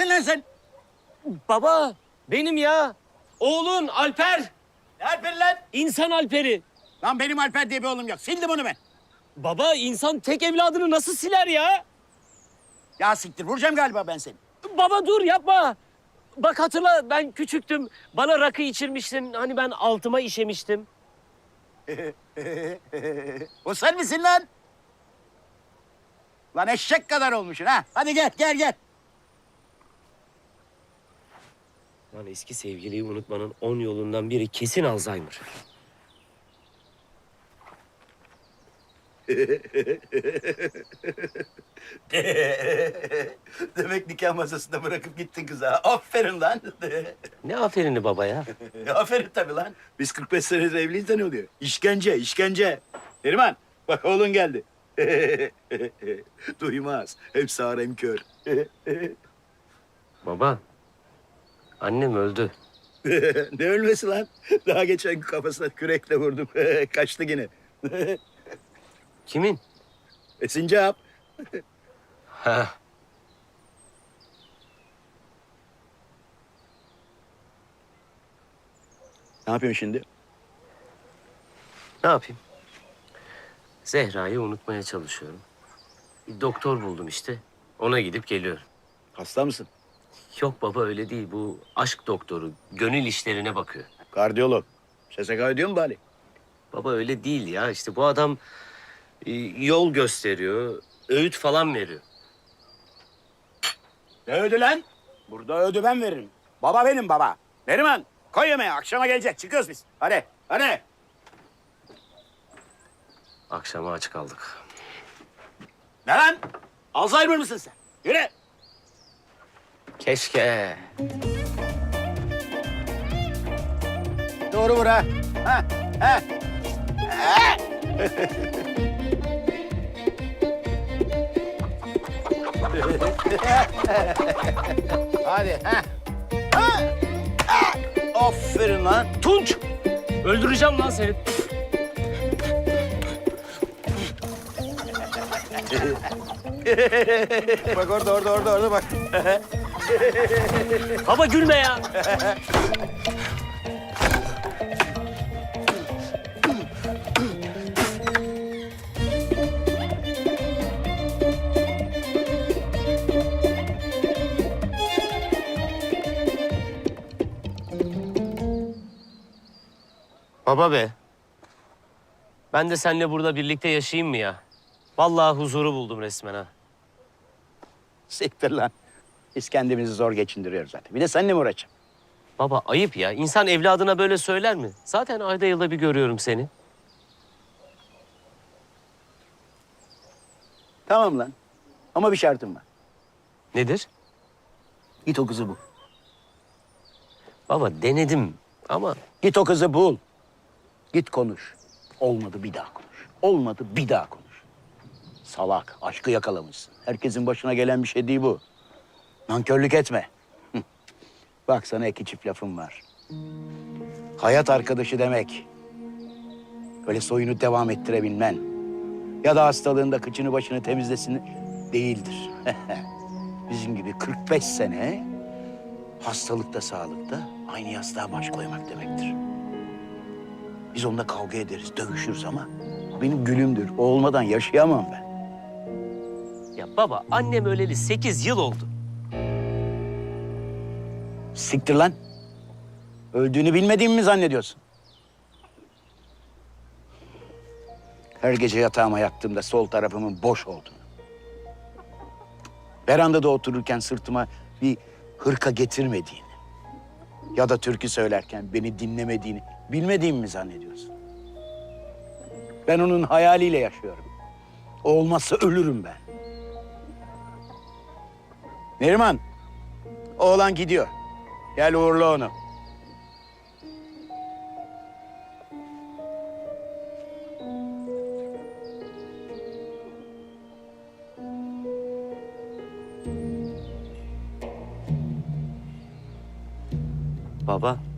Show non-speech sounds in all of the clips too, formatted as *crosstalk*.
Kimsin lan sen? Baba benim ya. Oğlun Alper. Ne Alper lan? İnsan Alper'i. Lan benim Alper diye bir oğlum yok. Sildim onu ben. Baba insan tek evladını nasıl siler ya? Ya siktir vuracağım galiba ben seni. Baba dur yapma. Bak hatırla ben küçüktüm. Bana rakı içirmiştin. Hani ben altıma işemiştim. o sen misin lan? Lan eşek kadar olmuşsun ha. Hadi gel gel gel. Lan eski sevgiliyi unutmanın on yolundan biri kesin Alzheimer. *laughs* Demek nikah masasında bırakıp gittin kıza. Aferin lan. *laughs* Ne aferini baba ya. Aferin tabii lan. Biz 45 senedir evliyiz de ne oluyor? İşkence, işkence. Neriman, bak oğlun geldi. *laughs* Duymaz. Hem sağır hem kör. Baba. Annem öldü. *laughs* ne ölmesi lan? Daha geçen gün kafasına kürekle vurdum. *laughs* Kaçtı yine. *laughs* Kimin? E, sincap. Ha. Ne yapıyorsun şimdi? Ne yapayım? Zehra'yı unutmaya çalışıyorum. Bir doktor buldum işte. Ona gidip geliyorum. Hasta mısın? Yok baba öyle değil. Bu aşk doktoru. Gönül işlerine bakıyor. Kardiyolog. SSK ödüyor mu bari? Baba öyle değil ya. İşte bu adam e, yol gösteriyor. Öğüt falan veriyor. Ne ödü lan? Burada ödü ben veririm. Baba benim baba. Neriman koy yemeği akşama gelecek. Çıkıyoruz biz. Hadi hadi. Akşama aç kaldık. Ne lan? Alzheimer mısın sen? Yürü. Keşke. Doğru vur ha. Ha, ha. Ha. Hadi. Ha. Ha. Ha. Aferin lan. Tunç! Öldüreceğim lan seni. Bak orada orada orada orada bak. *laughs* Baba gülme ya. Baba be. Ben de seninle burada birlikte yaşayayım mı ya? Vallahi huzuru buldum resmen ha. Siktir lan. Biz kendimizi zor geçindiriyoruz zaten. Bir de seninle mi uğraşacağım? Baba ayıp ya. İnsan evladına böyle söyler mi? Zaten ayda yılda bir görüyorum seni. Tamam lan. Ama bir şartım var. Nedir? Git o kızı bul. Baba denedim ama Git o kızı bul. Git konuş. Olmadı bir daha konuş. Olmadı bir daha konuş. Salak, aşkı yakalamışsın. Herkesin başına gelen bir şey değil bu. Nankörlük etme. *laughs* Bak sana iki çift lafım var. Hayat arkadaşı demek. Öyle soyunu devam ettirebilmen. Ya da hastalığında kıçını başını temizlesin değildir. *laughs* Bizim gibi 45 sene hastalıkta sağlıkta aynı yastığa baş koymak demektir. Biz onunla kavga ederiz, dövüşürüz ama o benim gülümdür. O olmadan yaşayamam ben. ya baba annem öleli 8 yıl oldu. Siktir lan. Öldüğünü bilmediğimi mi zannediyorsun? Her gece yatağıma yattığımda sol tarafımın boş olduğunu. Verandada otururken sırtıma bir hırka getirmediğini. Ya da türkü söylerken beni dinlemediğini bilmediğimi mi zannediyorsun? Ben onun hayaliyle yaşıyorum. O olmazsa ölürüm ben. Neriman, oğlan gidiyor. Gel uğurla onu. Baba.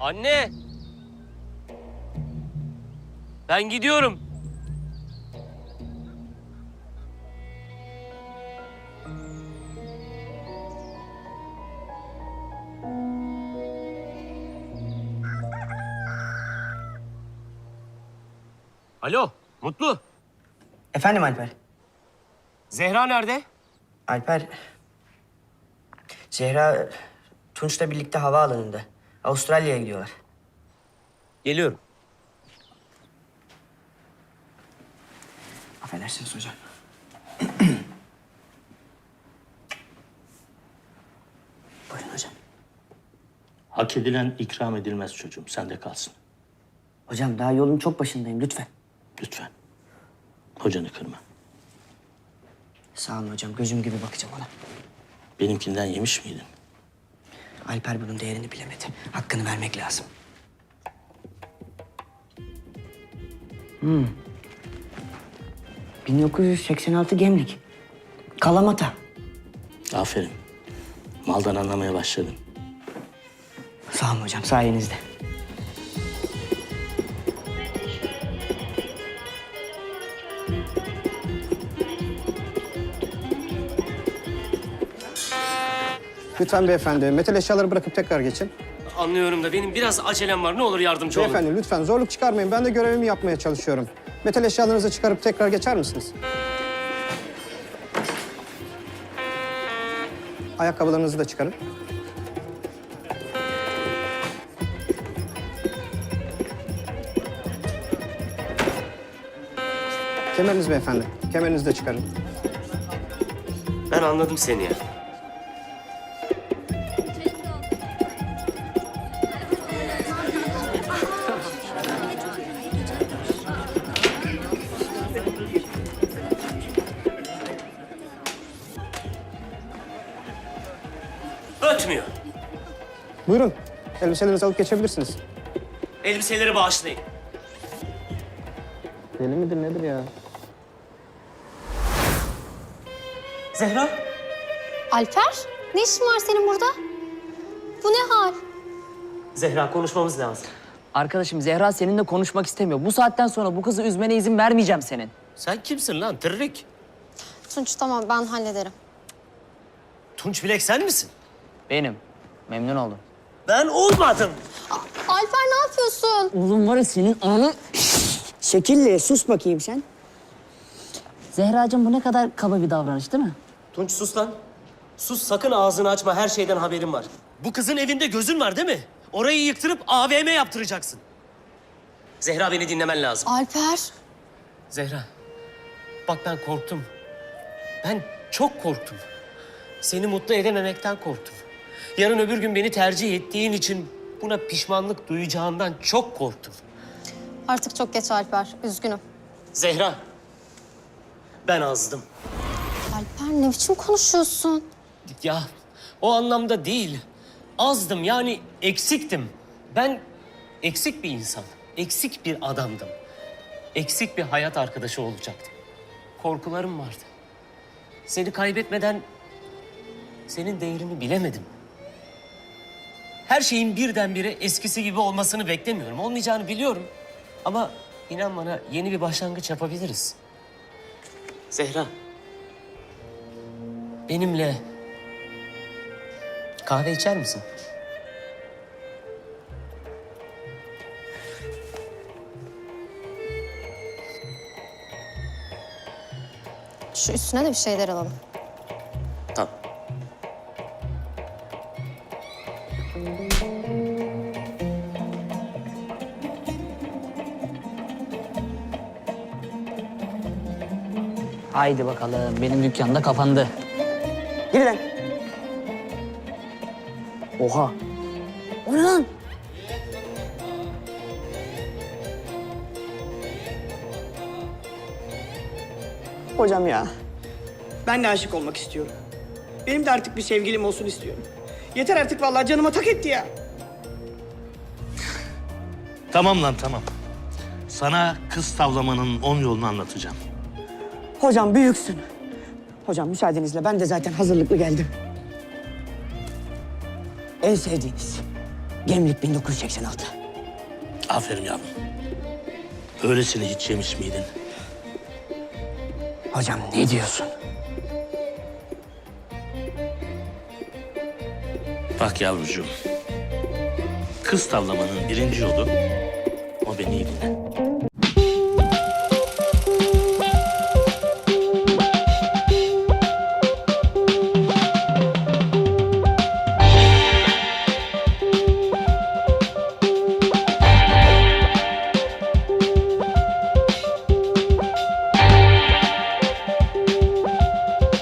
Anne! Ben gidiyorum. Alo, Mutlu. Efendim Alper. Zehra nerede? Alper. Zehra Tunç'la birlikte havaalanında. Avustralya'ya gidiyorlar. Geliyorum. Affedersiniz hocam. *clears throat* Buyurun hocam. Hak edilen ikram edilmez çocuğum. Sende kalsın. Hocam daha yolun çok başındayım lütfen. Lütfen. Hocanı kırma. Sağ olun hocam gözüm gibi bakacağım ona. Benimkinden yemiş miydin? Alper bunun değerini bilemedi. Hakkını vermek lazım. Hmm. 1986 Gemlik. Kalamata. Aferin. Maldan anlamaya başladın. Sağ olun hocam sayenizde. Lütfen beyefendi, metal eşyaları bırakıp tekrar geçin. Anlıyorum da benim biraz acelem var. Ne olur yardımcı olun. Beyefendi lütfen zorluk çıkarmayın. Ben de görevimi yapmaya çalışıyorum. Metal eşyalarınızı çıkarıp tekrar geçer misiniz? Ayakkabılarınızı da çıkarın. Kemeriniz beyefendi. Kemerinizi de çıkarın. Ben anladım seni ya. Ötmüyor. Buyurun. Elbiselerinizi alıp geçebilirsiniz. Elbiseleri bağışlayın. Deli midir nedir ya? Zehra. Alper, ne işin var senin burada? Bu ne hal? Zehra konuşmamız lazım. Arkadaşım Zehra seninle konuşmak istemiyor. Bu saatten sonra bu kızı üzmene izin vermeyeceğim senin. Sen kimsin lan tırrik? Tunç tamam ben hallederim. Tunç Bilek sen misin? Benim. Memnun oldum. Ben olmadım. Alper ne yapıyorsun? Oğlum var ya senin anı... Şekilli sus bakayım sen. Zehracığım bu ne kadar kaba bir davranış değil mi? Tunç sus lan. Sus sakın ağzını açma her şeyden haberim var. Bu kızın evinde gözün var değil mi? Orayı yıktırıp AVM yaptıracaksın. Zehra beni dinlemen lazım. Alper, Zehra, bak ben korktum. Ben çok korktum. Seni mutlu edememekten korktum. Yarın öbür gün beni tercih ettiğin için buna pişmanlık duyacağından çok korktum. artık çok geç Alper. Üzgünüm. Zehra, ben azdım. Alper ne biçim konuşuyorsun? Ya o anlamda değil. Azdım yani eksiktim. Ben eksik bir insan, eksik bir adamdım. Eksik bir hayat arkadaşı olacaktım. Korkularım vardı. Seni kaybetmeden senin değerini bilemedim. Her şeyin birdenbire eskisi gibi olmasını beklemiyorum. Olmayacağını biliyorum. Ama inan bana yeni bir başlangıç yapabiliriz. Zehra. Benimle kahve içer misin? Şu üstüne de bir şeyler alalım. Haydi bakalım benim dükkanda kapandı. Yürü lan. Oha. O ne lan? Hocam ya. Ben de aşık olmak istiyorum. Benim de artık bir sevgilim olsun istiyorum. Yeter artık vallahi canıma tak etti ya. Tamam lan tamam. Sana kız tavlamanın on yolunu anlatacağım. Hocam büyüksün. Hocam müsaadenizle ben de zaten hazırlıklı geldim. En sevdiğiniz, Gemlik 1986. Aferin yavrum. Öylesini hiç yemiş miydin? Hocam ne diyorsun? Bak yavrucuğum. Kız tavlamanın birinci yolu o beni iyi dinle.